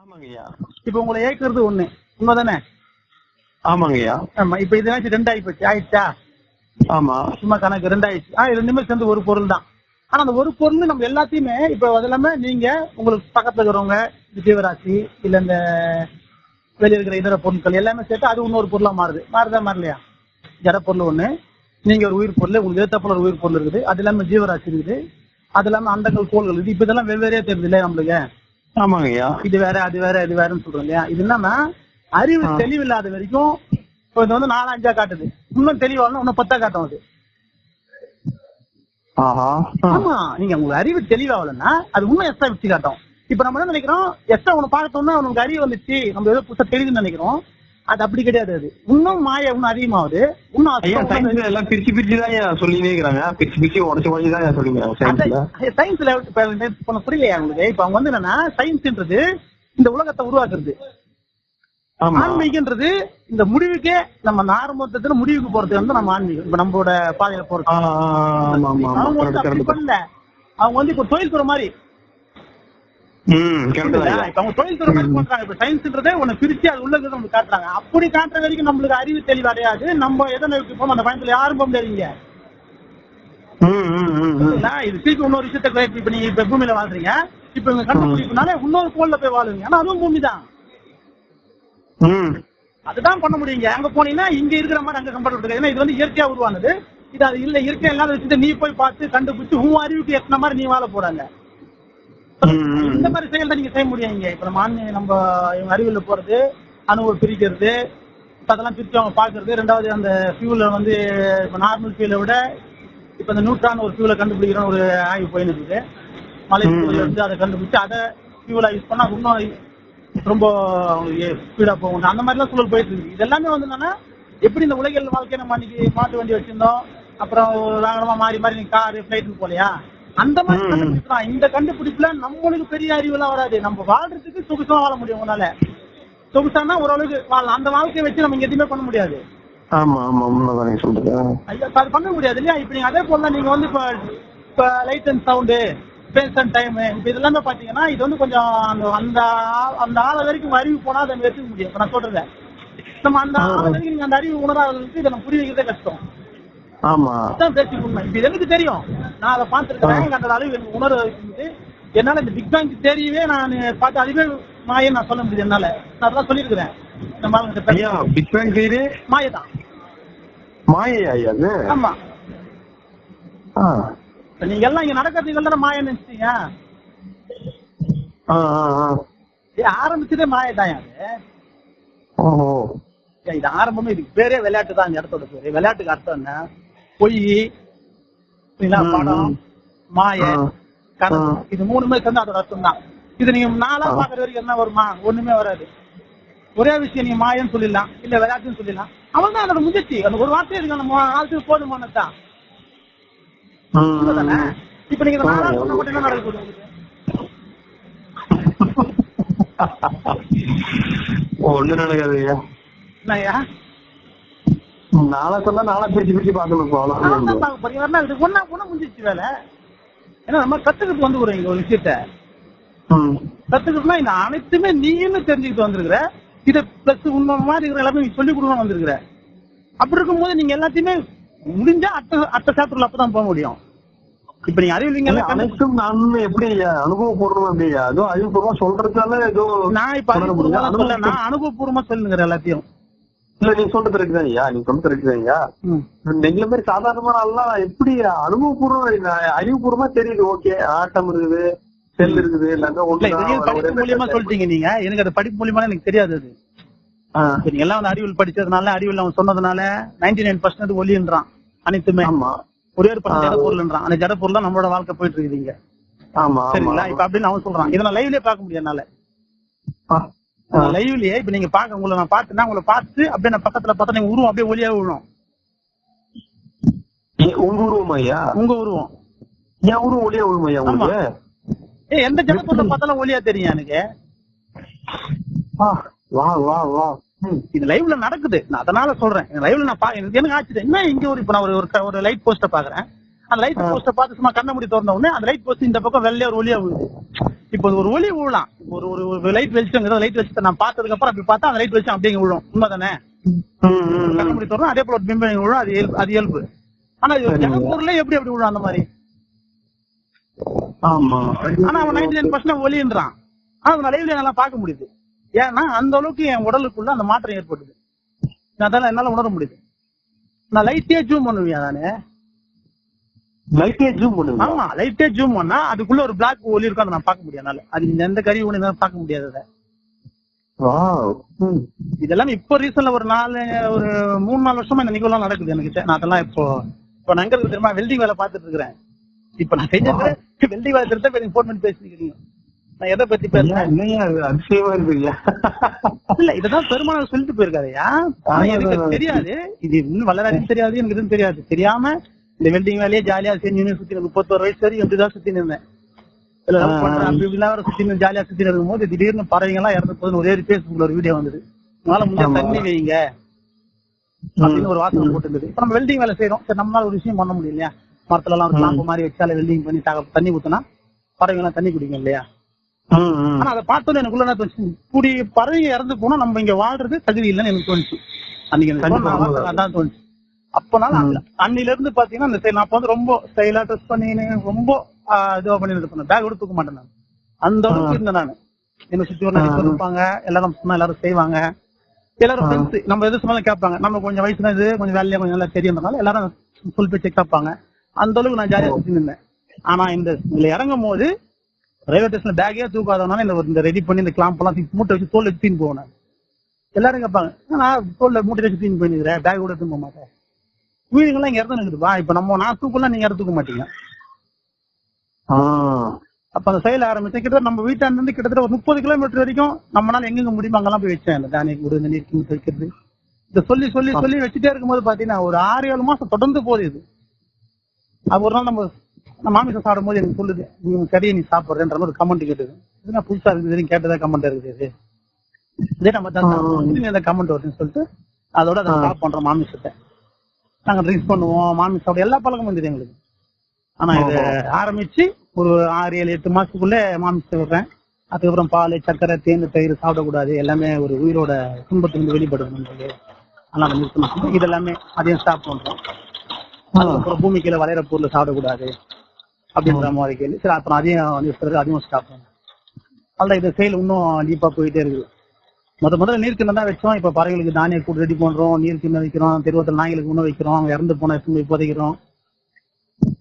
ஆமாங்கய்யா. இப்ப உங்களை ஏற்கிறது ஒண்ணு. உண்மைதானே? ஆமாங்கய்யா. ஆமா இப்ப இதனாச்சும் ரெண்டு ஆகி போச்சு. ஆயிடுச்சா? ஆமா. சும்மா கணக்கு. ரெண்டு ஆயிடுச்சு ஆ ரெண்டுமே சேர்ந்து ஒரு பொருள் தான். ஆனா அந்த ஒரு பொருள் நம்ம எல்லாத்தையுமே இப்ப அது இல்லாம நீங்க உங்களுக்கு பக்கத்துல இருக்கிறவங்க இந்த ஜீவராசி இல்ல இந்த வெளிய இருக்கிற இதர பொருட்கள் எல்லாமே சேர்த்து அது இன்னொரு பொருளா மாறுது. மாறுதா மாறலையா? ஜட பொருள் ஒண்ணு. நீங்க ஒரு உயிர் பொருள் உங்களுக்கு எதிர்த்தாப்புல ஒரு உயிர் பொருள் இருக்குது. அது இல்லாம ஜீவராசி இருக்குது. அது இல்லாம அண்டங்கள் கோள்கள் இருக்குது. இப்ப இதெல்லாம் வெவ்வேறையா தெரியுது இல்லையா நம்மளுக்கு? ஆமாங்கய்யா. இது வேற அது வேற இது வேறன்னு சொல்றோம் இல்லையா? இது என்னன்னா அறிவு ஆ. தெளிவில்லாத வரைக்கும் இப்போ இது வந்து நாலு அஞ்சா காட்டுது. இன்னும் தெளிவாகணும் இன்னும் பத்தா காட்டும் அது. ஆஹா. ஆமா நீங்க உங்களுக்கு அறிவு தெளிவாகலன்னா அது இன்னும் எக்ஸ்ட்ரா வச்சு காட்டும். இப்ப நம்ம என்ன நினைக்கிறோம்? எக்ஸ்ட்ரா உனக்கு பார்த்தோம்னா உனக்கு அறிவு வந்துச்சு. நம்ம ஏதோ புதுசா தெரியுதுன்னு நினைக்கிறோம். அது அப்படி கிடையாது. அது இன்னும் மாய இன்னும் அதிகமாகுது இன்னும் எல்லாம் பிரிச்சு பிரிச்சு தான் சொல்லினே இருக்கிறாங்க. பிரிச்சு பிரிச்சு உடச்சு உடச்சு தான் சொல்லிங்க சயின்ஸ்ல இப்ப புரியலையா உங்களுக்கு? இப்ப அவங்க வந்து என்னன்னா சயின்ஸ்ன்றது இந்த உலகத்தை உருவாக்குறது. ஆன்மீகன்றது இந்த முடிவுக்கே நம்ம ஆரம்பத்துல முடிவுக்கு போறது வந்து நம்ம ஆன்மீகம். இப்ப நம்மளோட பாதையில போறது அவங்க வந்து அவங்க வந்து இப்ப தொழில் துறை மாதிரி ம் கரெக்ட் தான் ஐயா. இப்ப அவங்க தொழில் துறை மாதிரி பண்றாங்க இப்ப சயின்ஸ்ன்றதே ஒண்ணு பிரிச்சு அது உள்ள நமக்கு காட்டுறாங்க. அப்படி காட்டுற வரைக்கும் நம்மளுக்கு அறிவு தெளிவு அடையாது நம்ம எதை நோக்கி போவோம் அந்த பயணத்துல யாரும் போக முடியாதுங்க? இது திருப்பி இன்னொரு விஷயத்த இப்ப நீங்க இப்ப பூமியில வாழ்றீங்க. இப்ப இவங்க கண்டுபிடிப்புனால இன்னொரு கோள்ல போய் வாழுவீங்க. ஆனா அதுவும் பூமி தான் அதுதான் பண்ண முடியுங்க. அங்க போனீங்கன்னா இங்க இருக்கிற மாதிரி அங்க கம்பேர் ஏன்னா இது வந்து இயற்கையா உருவானது. இது அது இல்ல. இயற்கையா இல்லாத விஷயத்த நீ போய் பார்த்து கண்டுபிடிச்சு உன் அறிவுக்கு எத்தனை மாதிரி நீ வாழ போறாங்க. இந்த மாதிரி செயல் தான் நீங்க செய்ய முடியும் இங்க இப்ப நம்ம நம்ம இவங்க அறிவியல் போறது அணுவை பிரிக்கிறது அதெல்லாம் பிரிச்சு அவங்க பாக்குறது. ரெண்டாவது அந்த ஃபியூல வந்து இப்ப நார்மல் ஃபியூலை விட இப்ப இந்த நியூட்ரான் ஒரு ஃபியூலை கண்டுபிடிக்கிற ஒரு ஆய்வு போயின்னு இருக்குது. மலை ம். இருந்து அதை கண்டுபிடிச்சு அதை ஃபியூலா யூஸ் பண்ணா இன்னும் ரொம்ப ஸ்பீடா போகும். அந்த மாதிரிலாம் சூழல் போயிட்டு இருக்கு இது எல்லாமே வந்து என்னன்னா எப்படி இந்த உலகியல் வாழ்க்கையை நம்ம அன்னைக்கு மாட்டு வண்டி வச்சிருந்தோம்? அப்புறம் வாகனமா மாறி மாறி நீ காரு ஃபிளைட் போலையா அந்த மாதிரி. கண்டுபிடிக்கலாம் இந்த கண்டுபிடிப்புல நம்மளுக்கு பெரிய அறிவுலாம் வராது. நம்ம வாழ்றதுக்கு சொகுசா வாழ முடியும் உங்களால சொகுசானா ஓரளவுக்கு வாழலாம். அந்த வாழ்க்கையை வச்சு நம்ம இங்க எதுவுமே பண்ண முடியாது. ஆமா ஆமா. உண்மைதான் நீங்க சொல்றது. ஐயா, இப்ப அது பண்ண முடியாது இல்லையா? இப்ப நீங்க அதே போல நீங்க வந்து இப்ப இப்ப light and sound space and time இப்ப இது எல்லாமே பாத்தீங்கன்னா இது வந்து கொஞ்சம் அந்த அந்த அந்த ஆள வரைக்கும் அறிவு போனா அதை எடுத்துக்க முடியும். நான் சொல்றேன் நம்ம அந்த ஆள வரைக்கும் நீங்க அந்த அறிவு உணராதவங்களுக்கு இதை நம்ம புரிய வைக்கிறதே கஷ்டம். ஆமா. அதான் பேசிக் உண்மை. இது எனக்கு தெரியும். நான் அதை பார்த்துருக்கேன் எனக்கு அந்த அளவு எனக்கு உணர வைக்குது என்னால இந்த பிக் பேங் தெரியவே நான் பார்த்து அதுவே மாயை நான் சொல்ல முடியுது என்னால. நான் அதெல்லாம் சொல்லியிருக்கிறேன். மாதிரி ஐயா பிக் பேங் தியரி மாயை தான் மாயையா ஐயா அது? ஆமா. நீங்க எல்லாம் இங்க நடக்கிறதுக்கு தானே மாயை இது ஆரம்பிச்சதே மாயை தான் அது? ஓஹோ. இது ஆரம்பமே இதுக்கு பேரே விளையாட்டு தான் இந்த இடத்தோட பேரு. விளையாட்டுக்கு அர்த்தம் என்ன? பொய் படம். மாய. கனவு. இது மூணுமே சேர்ந்து அதோட அர்த்தம் தான் இது நீங்க நாளா. பாக்குற வரைக்கும் என்ன வருமா ஒண்ணுமே வராது ஒரே விஷயம் நீங்க மாயன்னு சொல்லிடலாம் இல்ல விளையாட்டுன்னு சொல்லிடலாம் அவன் தான் அதோட முயற்சி அந்த ஒரு வார்த்தை இருக்கு நம்ம ஆளுக்கு போதுமானதான். இப்ப நீங்க நாளா. சொன்ன மட்டும் என்ன நடக்க போகுது உங்களுக்கு? ஒண்ணும் நடக்காது ஐயா என்னய்யா? நாளை சொன்னா நாளை பிரிச்சு பிரிச்சு பாக்கணும் அவ்வளவு தான். பார்க்க போறேன். வரணும், இது ஒண்ணா வேலை. ஏன்னா நம்ம கத்துக்கிட்டு வந்துக்கிறோம் இங்க ஒரு விஷயத்த. கத்துக்கிட்டுனா இந்த அனைத்துமே நீன்னு தெரிஞ்சுக்கிட்டு வந்திருக்கிற இதை பிளஸ் உண்மை மாதிரி இருக்கிற எல்லாமே நீ சொல்லி கொடுக்கணும் வந்திருக்கிற. அப்படி இருக்கும்போது நீங்க எல்லாத்தையுமே முடிஞ்சா அட்ட அட்ட சாப்டர்ல அப்பதான் போக முடியும். இப்ப நீங்க அறிவிலிங்க அனைத்தும் நான் எப்படி அனுபவபூர்வம் அப்படியா ஏதோ அறிவுபூர்வமா சொல்றதுனால ஏதோ நான் இப்ப அனுபவபூர்வமா சொல்லுங்கிற எல்லாத்தையும். இல்ல நீ சொல்றது இருக்குதான் ஐயா. நீ சொல்றது இருக்குதான் ஐயா. ம். எங்களை மாதிரி சாதாரணமான ஆள்லாம் எப்படி அனுபவபூர்வம் அறிவுபூர்வமா தெரியுது. ஓகே ஆட்டம் இருக்குது செல் இருக்குது எல்லாமே ஒண்ணு மூலியமா சொல்லிட்டீங்க நீங்க. எனக்கு அது படிப்பு மூலியமா எனக்கு தெரியாது அது. நீங்க எல்லாம் வந்து அறிவியல் படிச்சதுனால அறிவியல் அவன் சொன்னதுனால நைன்டி நைன் பர்சன்ட் ஒலின்றான் அனைத்துமே. ஆமா. ஒரே ஒரு பர்சன்ட் ஜட பொருள்ன்றான். அந்த ஜட பொருள் தான் நம்மளோட வாழ்க்கை போயிட்டு இருக்குது இங்க. ஆமா சரிங்களா? இப்ப அப்படின்னு அவன் சொல்றான். இதை நான் லைவ்லயே பார்க்க முடியும் என்னால. லைவ்லயே இப்ப நீங்க பாக்க உங்களை நான் பார்த்தேன்னா உங்களை பார்த்து அப்படியே நான் பக்கத்துல பார்த்தா நீங்க உருவம் அப்படியே ஒலியா விழும். உங்க உருவம் ஐயா? உங்க உருவம். என் உருவம் ஒளியா விழும் ஐயா உங்களுக்கு? ஏ எந்த ஜட பொருளை பார்த்தாலும் ஒலியா தெரியும் எனக்கு. வா வா வா. இது லைவ்ல நடக்குது. நான் அதனால சொல்றேன். லைவ்ல நான் பா எனக்கு எனக்கு ஆச்சு என்ன இங்க ஒரு இப்ப நான் ஒரு- ஒரு லைட் போஸ்ட பாக்குறேன். அந்த லைட் போஸ்ட பார்த்து சும்மா கண்ண மூடி திறந்த உடனே அந்த லைட் போஸ்ட் இந்த பக்கம் வெள்ளையா ஒரு ஒளியா விழுது. இப்போ ஒரு ஒளி விழலாம் ஒரு ஒரு லைட் வெளிச்சம் லைட் வெளிச்சத்தை நான் பார்த்ததுக்கு அப்புறம் அப்படி பார்த்தா அந்த லைட் வெளிச்சம் அப்படியே விழும். உண்மைதானே? ம், ம், கண்ண ம். மூடி திறந்தா அதே போல ஒரு பிம்பம் விழும். அது இயல்பு அது இயல்பு. ஆனா. ஜனப்பொருளே எப்படி அப்படி விழும் அந்த மாதிரி? ஆமா. ஆனா அவன் நைன்டி நைன் பர்சன்ட் ஒலின்றான் ஆனா அந்த லைவ்ல என்னால பார்க்க முடியுது. ஏன்னா அந்த அளவுக்கு என் உடலுக்குள்ள அந்த மாற்றம் ஏற்படுது. நான் அதெல்லாம் என்னால உணர முடியுது. நான் லைட்டே ஜூம் பண்ணுவேன் நானு. லைட்டே ஜூம் பண்ணுங்க ஆமா லைட்டே ஜூம் பண்ணா அதுக்குள்ள ஒரு பிளாக் ஒலி இருக்கும் அதை நான் பார்க்க முடியும் என்னால அது எந்த கருவி ஒண்ணு பார்க்க முடியாது. இதெல்லாம் இப்போ ரீசன்ல ஒரு நாலு ஒரு மூணு நாலு வருஷமா இந்த நிகழ்வுலாம் நடக்குது எனக்கு நான் அதெல்லாம் இப்போ இப்போ நான் எங்க இருக்கு தெரியுமா? வெல்டிங் வேலை பார்த்துட்டு இருக்கிறேன். இப்போ நான் செஞ்சது வெல்டிங் வேலை திருத்த எனக்கு ஃபோன் பண்ணி பேசிக்கிறீங்க. நான் எதை பத்தி பேசுறேன்? அதிசயமா இருக்குல்ல இல்ல இததான் பெருமாள் சொல்லிட்டு போயிருக்காருயா எனக்கு தெரியாது. இது இன்னும் வளராதுன்னு தெரியாது எனக்கு எதுவும் தெரியாது. தெரியாம இந்த வெல்டிங் வேலையே ஜாலியா செஞ்சு சுத்தி முப்பத்தோரு வயசு வரைக்கும் இப்படிதான் சுத்தி பண்றேன் அப்படி இப்படிலாம் சுத்தி ஜாலியா சுத்தி இருக்கும்போது திடீர்னு பறவைங்க எல்லாம் இறந்து போதுன்னு ஒரே பேஸ்புக்ல ஒரு வீடியோ வந்தது உங்களால முடிஞ்ச. தண்ணி வைங்க அப்படின்னு ஒரு வாசகம் போட்டுருந்தது. இப்ப நம்ம வெல்டிங் வேலை செய்யறோம் சரி நம்மளால ஒரு விஷயம் பண்ண முடியும் இல்லையா மரத்துல எல்லாம் ஒரு லாம்பு மாதிரி வச்சால வெல்டிங் பண்ணி தண்ணி ஊத்துனா பறவைங்க எல்லாம் தண்ணி குடிக்கும் இல்லையா. ஆனா அதை பார்த்தோன்னே எனக்குள்ள என்ன தோணுச்சு? இப்படி பறவைங்க இறந்து போனா நம்ம இங்க வாழ்றது தகுதி இல்லைன்னு எனக்கு தோணுச்சு. அன்னைக்கு. அதான் தோணுச்சு. அப்பனால அன்னில இருந்து பாத்தீங்கன்னா அந்த நான் அப்ப வந்து ரொம்ப ஸ்டைலா ட்ரெஸ் பண்ணி ரொம்ப இதுவா பண்ணி இருப்பேன் பேக் கூட தூக்க மாட்டேன் நான். அந்த அளவுக்கு இருந்தேன் நான். என்ன சுத்தி ஒரு இருப்பாங்க. எல்லாரும் சொன்னா எல்லாரும் செய்வாங்க. எல்லாரும் ஃப்ரெண்ட்ஸ் நம்ம எது சொன்னாலும் கேட்பாங்க. நம்ம கொஞ்சம் வயசு தான் இது கொஞ்சம் வேலையா கொஞ்சம் நல்லா தெரியுறதுனால எல்லாரும் சொல் பேச்சு கேட்பாங்க அந்த அளவுக்கு நான் ஜாலியா சுத்தி நின்றேன் ஆனா இந்த இதுல இறங்கும் போது ரயில்வே ஸ்டேஷன்ல பேக்கே தூக்காதனால இந்த ரெடி பண்ணி இந்த கிளாம்ப் எல்லாம் தூக்கி மூட்டை வச்சு தோல் போவேன் நான். எல்லாரும் கேட்பாங்க நான் தோல்ல மூட்டை வச்சு தீன் பண்ணிக்கிறேன் பேக் கூட எடுத்து போக மாட்டேன். வீடுங்கெல்லாம் இங்க இறந்து நிற்குதுப்பா இப்ப நம்ம நான் தூக்கலாம் நீங்க யாரும் தூக்க மாட்டீங்க. அப்ப அந்த செயல் ஆரம்பிச்சேன் கிட்டத்தட்ட நம்ம வீட்டாண்ட இருந்து கிட்டத்தட்ட ஒரு முப்பது கிலோமீட்டர் வரைக்கும் நம்மளால எங்கெங்க முடியுமோ அங்கெல்லாம் போய் வச்சேன். தானிய கூடு இந்த நீர் வைக்கிறது. இதை சொல்லி சொல்லி சொல்லி வச்சுட்டே இருக்கும்போது பாத்தீங்கன்னா ஒரு ஆறு ஏழு மாசம் தொடர்ந்து போகுது இது. அது ஒரு நாள் நம்ம நான் மாமிசம் சாப்பிடும் போது எனக்கு சொல்லுது நீ உன் கறியை நீ சாப்பிடுறேன்ற மாதிரி ஒரு கமெண்ட் கேட்டது. இது நான் புதுசா இருக்குது கேட்டதா கமெண்ட் இருக்குது இது. நம்ம தான் கமெண்ட் வருதுன்னு சொல்லிட்டு அதோட அதை ஸ்டாப் பண்றோம் மாமிசத்தை. நாங்க ட்ரிங்க்ஸ் பண்ணுவோம் மாமிசம் சாப்பிட எல்லா பழக்கமும் இருந்தது எங்களுக்கு. ஆனா இது ஆரம்பிச்சு ஒரு ஆறு ஏழு எட்டு மாசத்துக்குள்ள மாமிசம் விடுறேன் அதுக்கப்புறம் பால் சர்க்கரை தேன் தயிர் சாப்பிடக்கூடாது. எல்லாமே ஒரு உயிரோட துன்பத்திலிருந்து வெளிப்படணும் அதனால நிறுத்தணும். இது எல்லாமே அதையும் ஸ்டாப் பண்றோம். அதுக்கப்புறம் பூமி கீழே வளையிற பொருள் சாப்பிடக்கூடாது. அப்படின்ற மாதிரி கேள்வி. சரி அப்புறம் அதையும் அதையும் ஸ்டாப் பண்ணும் அதான் இந்த செயல் இன்னும் டீப்பா போயிட்டே இருக்குது. முத முதல்ல நீர் கிண்ணம் தான் வச்சோம். இப்ப பறவைகளுக்கு தானிய கூடு ரெடி பண்றோம். நீர் கிண்ணம் வைக்கிறோம். தெருவத்தில் நாய்களுக்கு உணவு வைக்கிறோம். அவங்க இறந்து போன போய் புதைக்கிறோம்.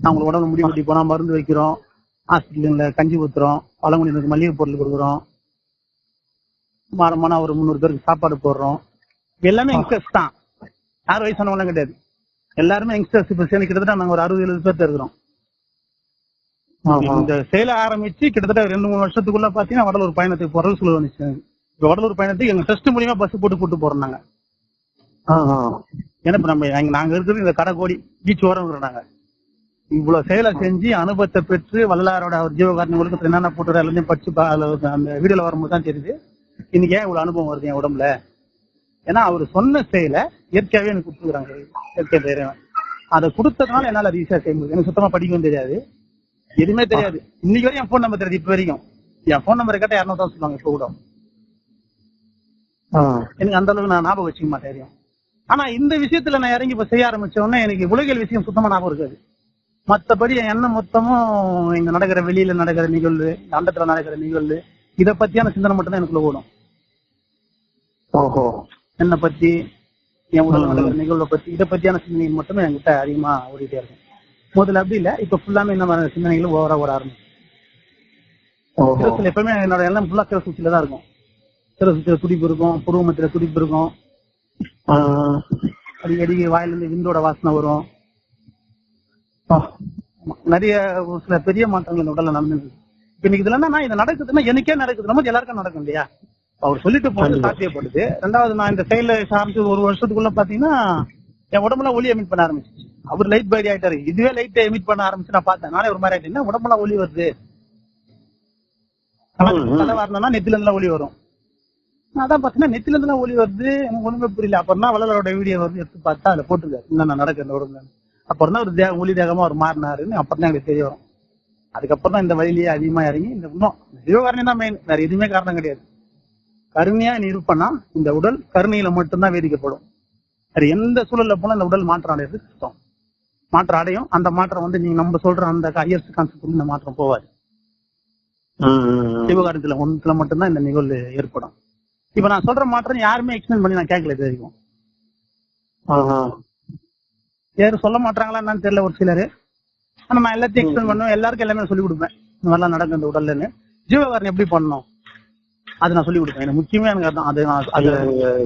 அவங்களுக்கு உடம்பு முடி முடி போனா மருந்து வைக்கிறோம். ஹாஸ்பிட்டல்ல கஞ்சி ஊத்துறோம். பழங்குடியினருக்கு மளிகை பொருள் கொடுக்குறோம். மாறமான ஒரு முந்நூறு பேருக்கு சாப்பாடு போடுறோம். எல்லாமே யங்ஸ்டர்ஸ் தான். யார் வயசானவங்களாம் கிடையாது. எல்லாருமே யங்ஸ்டர்ஸ் இப்ப சேர்ந்து கிட்டத்தட்ட நாங்க ஒரு அறுபது எழுபது பேர் இருக்கிறோம். இந்த செயலை ஆரம்பிச்சு கிட்டத்தட்ட ரெண்டு மூணு வருஷத்துக்குள்ள பாத்தீங்கன்னா வடலூர் பயணத்துக்கு போறது சொல்ல வடலூர் பயணத்துக்கு எங்க டெஸ்ட் மூலியமா பஸ் போட்டு கூட்டு போறோம் நாங்க. ஏன்னா இப்ப நம்ம நாங்க இருக்கிறது இந்த கடைக்கோடி பீச் ஓரம் நாங்க. இவ்வளவு செயலை செஞ்சு அனுபவத்தை பெற்று வல்லாரோட அவர் ஜீவகாரணி ஒழுக்கத்துல என்னென்ன போட்டு எல்லாத்தையும் படிச்சு அந்த வீடியோல வரும்போது தான் தெரியுது. இன்னைக்கு ஏன் இவ்வளவு அனுபவம் வருது என் உடம்புல? ஏன்னா அவர் சொன்ன செயலை இயற்கையாவே எனக்கு கொடுத்துருக்காங்க. இயற்கை தைரியம் அதை கொடுத்ததுனால என்னால ஈஸியா செய்ய முடியும் எனக்கு சுத்தமா படிக்கவும் தெரியாது. எதுவுமே தெரியாது. இன்னைக்கு வரையும் என் ஃபோன் நம்பர் தெரியாது. இப்ப வரைக்கும். என் ஃபோன் நம்பர் கேட்டா இரநூறு தான் சொல்லுவாங்க இப்ப கூட. எனக்கு அந்த அளவுக்கு நான் ஞாபகம் வச்சுக்க மாட்டேன் தெரியும் ஆனா இந்த விஷயத்துல நான் இறங்கி இப்ப செய்ய ஆரம்பிச்ச உடனே எனக்கு உலகியல் விஷயம் சுத்தமா ஞாபகம் இருக்காது. மத்தபடி என் எண்ணம் மொத்தமும் இங்க நடக்கிற வெளியில நடக்கிற நிகழ்வு அண்டத்துல நடக்கிற நிகழ்வு இத பத்தியான சிந்தனை மட்டும் தான் எனக்குள்ள ஓடும். ஓஹோ. என்னை பத்தி என் உடல் நடக்கிற நிகழ்வை பத்தி இதை பத்தியான சிந்தனை மட்டுமே என்கிட்ட அதிகமா ஓடிட்டே இருக்கும். முதல்ல அப்படி இல்ல இப்ப ஃபுல்லாமே இந்த மாதிரி சிந்தனைகள் ஓவரா ஓட ஆரம்பிச்சு. எப்பவுமே என்னோட எல்லாம் ஃபுல்லா சிற சுச்சில தான் இருக்கும். சிற சுச்சில துடிப்பு இருக்கும் புருவ மத்தியில துடிப்பு இருக்கும். அடிக்கடி வாயில இருந்து விந்தோட வாசனை வரும். நிறைய ஒரு சில பெரிய மாற்றங்கள் இந்த உடல்ல நடந்தது இப்ப இன்னைக்கு இதுல என்னன்னா இது நடக்குதுன்னா எனக்கே நடக்குது நம்ம எல்லாருக்கும் நடக்கும் இல்லையா? அவர் சொல்லிட்டு போனது சாத்தியப்படுது. ரெண்டாவது நான் இந்த செயல ஆரம்பிச்சு ஒரு வருஷத்துக்குள்ள பாத்தீங்கன்னா என் உடம்புல ஒளி எமிட் பண்ண ஆரம்பிச்சு அவர் லைட் பைடி ஆயிட்டாரு. இதுவே லைட் எமிட் பண்ண ஆரம்பிச்சு நான் பார்த்தேன். நானே ஒரு மாதிரி ஆயிட்டேன். உடம்புல ஒளி வருது? தலை வரணும்னா நெத்தில இருந்து ஒளி வரும். நான் அதான் பாத்தீங்கன்னா நெத்தில இருந்து ஒளி வருது. எனக்கு ஒண்ணுமே புரியல. அப்புறம் தான் வள்ளலரோட வீடியோ வந்து எடுத்து பார்த்தா அதுல போட்டிருக்காரு. என்ன நடக்குது உடம்புல அப்புறம் தான் ஒரு தே ஒளி தேகமா அவர் மாறினாருன்னு அப்புறம் தான் எனக்கு தெரிய வரும். அதுக்கப்புறம் தான் இந்த வழியிலேயே அதிகமா இறங்கி இந்த இன்னும் ஜீவகாரணியம் தான் மெயின் வேற எதுவுமே காரணம் கிடையாது. கருணையா நீ இருப்பனா இந்த உடல் கருணையில மட்டும்தான் வேதிக்கப்படும். வேற எந்த சூழல்ல போனா இந்த உடல் மாற்றம் அடையிறது கஷ்டம் மாற்றம் அடையும். அந்த மாற்றம் வந்து நீங்க நம்ம சொல்ற அந்த ஹையஸ்ட் கான்செப்ட் இந்த மாற்றம் போவாது. சிவகாரத்துல ஒன்றுல மட்டும்தான் இந்த நிகழ்வு ஏற்படும். இப்ப நான் சொல்ற மாற்றம் யாருமே எக்ஸ்பிளைன் பண்ணி நான் கேட்கல இது வரைக்கும். யாரும் சொல்ல மாட்டாங்களா என்னன்னு தெரியல ஒரு சிலரு. ஆனா நான் எல்லாத்தையும் எக்ஸ்பிளைன் பண்ணுவேன். எல்லாருக்கும் எல்லாமே சொல்லி கொடுப்பேன். இந்த மாதிரிலாம் நடக்கும் இந்த உடல்லன்னு. ஜீவகாரன் எப்படி பண்ணணும்? அது நான் சொல்லி கொடுப்பேன். எனக்கு முக்கியமே எனக்கு அதான். அது நான் அது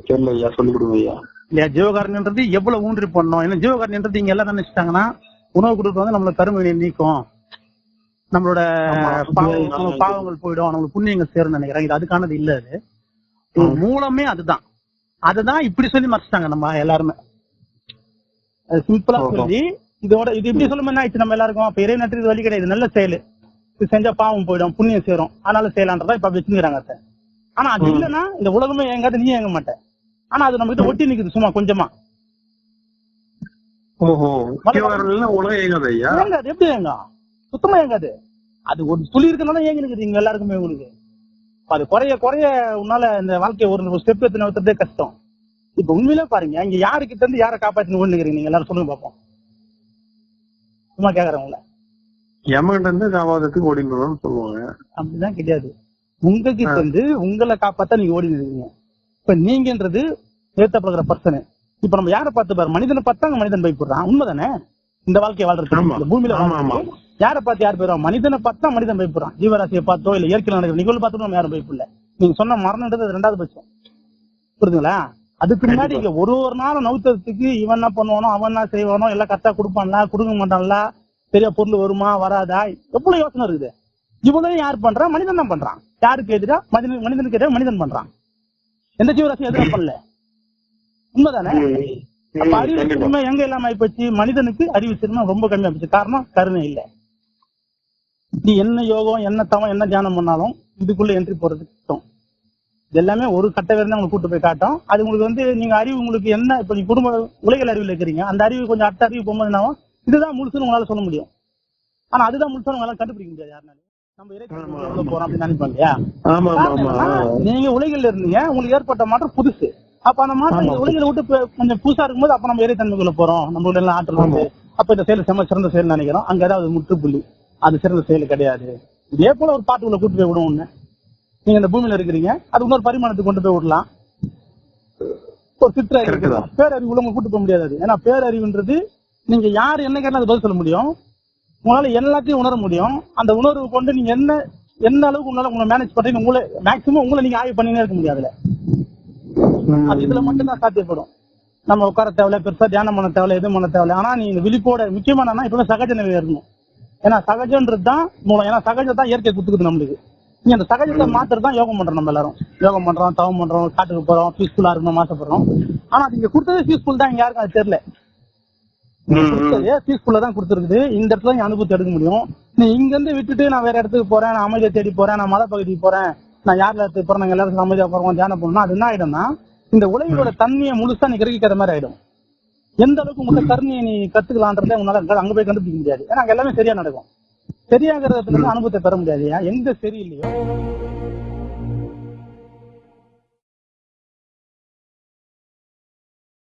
தெரியல ஐயா. சொல்லி கொடுங்க ஐயா. இல்லையா? ஜீவகாரணின்றது எவ்வளவு ஊன்றி பண்ணணும்? ஏன்னா ஜீவகாரணின்றது இங்க எல்லாம் நினைச்சிட்டாங்கன்னா உணவு கொடுத்து வந்து நம்மளோட கருமையை நீக்கும். நம்மளோட பாவங்கள் போயிடும். நம்மளுக்கு புண்ணியங்கள் சேரும்னு நினைக்கிறேன். இது அதுக்கானது இல்ல அது. மூலமே அதுதான். அதுதான் இப்படி சொல்லி மறைச்சிட்டாங்க நம்ம எல்லாருமே. சிம்பிளா. சொல்லி இதோட இது இப்படி சொல்லும் என்ன ஆயிடுச்சு? நம்ம எல்லாருக்கும் அப்ப இறை நட்டு வழி கிடையாது. நல்ல செயல். இது செஞ்சா பாவம் போயிடும் புண்ணியம் சேரும். அதனால செய்யலான்றதா இப்ப வச்சுக்கிறாங்க அத்தை. ஆனா அது. இல்லைன்னா இந்த உலகமே எங்காவது நீ எங்க மாட்டேன் ஆனா அது நம்ம கிட்ட ஒட்டி நிக்குது சும்மா கொஞ்சமா. எப்படி ஏங்க சுத்தமா ஏங்காது. அது ஒரு துளி இருக்கனால ஏங்கி நிக்குது இங்க எல்லாருக்குமே உங்களுக்கு. அது குறைய குறைய உன்னால இந்த வாழ்க்கைய ஒரு ஸ்டெப் எடுத்து நகர்த்துறதே கஷ்டம். இப்ப உண்மையிலே பாருங்க இங்க யாருக்கிட்ட இருந்து யாரை காப்பாத்தி ஓடுனுக்கிறீங்க? நீங்க எல்லாரும் சொல்லுங்க பாப்போம். சும்மா கேக்குறவங்கள யமகிட்ட இருந்து காவாதத்துக்கு ஓடிக்கணும்னு சொல்லுவாங்க. அப்படிதான் கிடையாது. உங்ககிட்ட இருந்து உங்களை காப்பாத்த நீங்க ஓடி இருக்கீங்க இப்ப நீங்கன்றது ஏத்தப்படுகிற பர்சனு இப்ப நம்ம யாரை பார்த்து பாரு? மனிதனை பார்த்தா மனிதன் பயப்படுறான். உண்மைதானே? இந்த வாழ்க்கையை வாழ்றது பூமியில யாரை பார்த்து யார் போயிடும் மனிதனை பார்த்தா மனிதன் பயப்படுறான். ஜீவராசியை பார்த்தோ இல்ல இயற்கையில் நடக்கிற நிகழ்வு பார்த்து நம்ம யாரும் பயப்படல. நீங்க சொன்ன மரணன்றது ரெண்டாவது பட்சம். புரியுதுங்களா அதுக்கு முன்னாடி இங்க ஒரு ஒரு நாளும் நவுத்தறதுக்கு இவன் என்ன பண்ணுவானோ அவன் என்ன செய்வானோ எல்லாம் கரெக்டா கொடுப்பான்ல கொடுக்க மாட்டான்ல பெரிய பொருள் வருமா வராதா? எவ்வளவு யோசனை இருக்குது. இவ்வளவு யார் பண்றா? மனிதன் தான் பண்றான். யாருக்கு எதிரா? மனிதன் மனிதனுக்கு எதிராக மனிதன் பண்றான். எந்த ஜீவராசியும் எதிராக பண்ணல. உண்மைதானே? அப்ப அறிவு. சிறுமை எங்க இல்லாம ஆயிப்போச்சு? மனிதனுக்கு அறிவு சிறுமை ரொம்ப கம்மியா போச்சு. காரணம் கருணை இல்ல. நீ என்ன யோகம் என்ன தவம் என்ன தியானம் பண்ணாலும் இதுக்குள்ள என்ட்ரி போறது கஷ்டம் இது எல்லாமே ஒரு கட்ட வரைக்கும் உங்களுக்கு கூட்டு போய் காட்டும். அது உங்களுக்கு வந்து நீங்க அறிவு உங்களுக்கு என்ன இப்ப நீங்க குடும்ப உலகில் அறிவில் இருக்கிறீங்க. அந்த அறிவு கொஞ்சம் அடுத்த அறிவு போகும்போது என்னாகும் இதுதான் முழுசுன்னு உங்களால சொல்ல முடியும். ஆனா அதுதான் முழுசுன்னு உங்களால கண்டுபிடிக்க முடியாது யாருனாலும். நம்ம போறோம் அப்படின்னு நினைப்பாங்க நீங்க உலகில் இருந்தீங்க உங்களுக்கு ஏற்பட்ட மாற்றம் புதுசு. அப்ப அந்த மாற்றம் உலகில விட்டு கொஞ்சம் புதுசா இருக்கும்போது அப்ப நம்ம இறைத்தன்மைக்குள்ள போறோம். நம்ம உள்ள ஆற்றல் வந்து அப்ப இந்த செயல் செம்ம சிறந்த செயல் நினைக்கிறோம். அங்க ஏதாவது முற்றுப்புள்ளி. அது சிறந்த செயல் கிடையாது. இதே போல ஒரு பாட்டுக்குள்ள கூட்டு போய் விடும் ஒண்ணு. நீங்க இந்த பூமியில இருக்கிறீங்க அது இன்னொரு பரிமாணத்துக்கு கொண்டு போய் விடலாம். ஒரு சித்திர. பேரறிவு உள்ள கூட்டு போக முடியாது ஏன்னா பேரறிவுன்றது நீங்க யார் என்ன கேட்டாலும் அது பதில் சொல்ல முடியும். உங்களால எல்லாத்தையும் உணர முடியும். அந்த உணர்வு கொண்டு நீங்க என்ன எந்த அளவுக்கு உங்களால உங்களை மேனேஜ் பண்றீங்க உங்களை மேக்சிமம் உங்களை நீங்க ஆய்வு பண்ணினே இருக்க முடியாதுல அது இதுல மட்டும் தான் சாத்தியப்படும். நம்ம உட்கார தேவையில்ல பெருசா தியானம் பண்ண தேவையில்ல எதுவும் பண்ண தேவையில்ல. ஆனா நீங்க விழிப்போட முக்கியமான இப்ப சகஜ நிலை இருக்கணும். ஏன்னா சகஜன்றது தான் மூலம். ஏன்னா சகஜம் தான் இயற்கை குத்துக்குது நம்மளுக்கு. நீ அந்த சகஜத்தை மாத்துறது தான் யோகம் பண்றோம் நம்ம எல்லாரும். யோகம் பண்றோம் தவம் பண்றோம் காட்டுக்கு போறோம் பீஸ்ஃபுல்லா இருக்கணும் ஆசைப்படுறோம். ஆனா அது இங்க கொடுத்தது பீஸ்ஃபுல் தான் இங்க யாருக்கும் அது தெரியல. பீஸ்ஃபுல்லா தான் கொடுத்துருக்குது. இந்த இடத்துல நீ அனுபவத்தை எடுக்க முடியும். நீ இங்க இருந்து விட்டுட்டு நான் வேற இடத்துக்கு போறேன் நான் அமைதியை தேடி போறேன் நான் மலை பகுதிக்கு போறேன் நான் யார்ல இடத்துக்கு போறேன் நாங்க எல்லாரும் அமைதியா போறோம் தியானம் பண்ணணும் அது என்ன ஆயிடும்னா இந்த உலகோட தன்மையை முழுசா நீ கிரகிக்கிற மாதிரி ஆயிடும். எந்த அளவுக்கு உங்கள்ட்ட கருணையை நீ கத்துக்கலான்றத உன்னால அங்க- அங்க போய் கண்டுபிடிக்க முடியாது. ஏன்னா அங்க எல்லாமே சரியா நடக்கும். சரியாகிறத அனுபவத்தை பெற முடியாது. எங்க சரியில்லையோ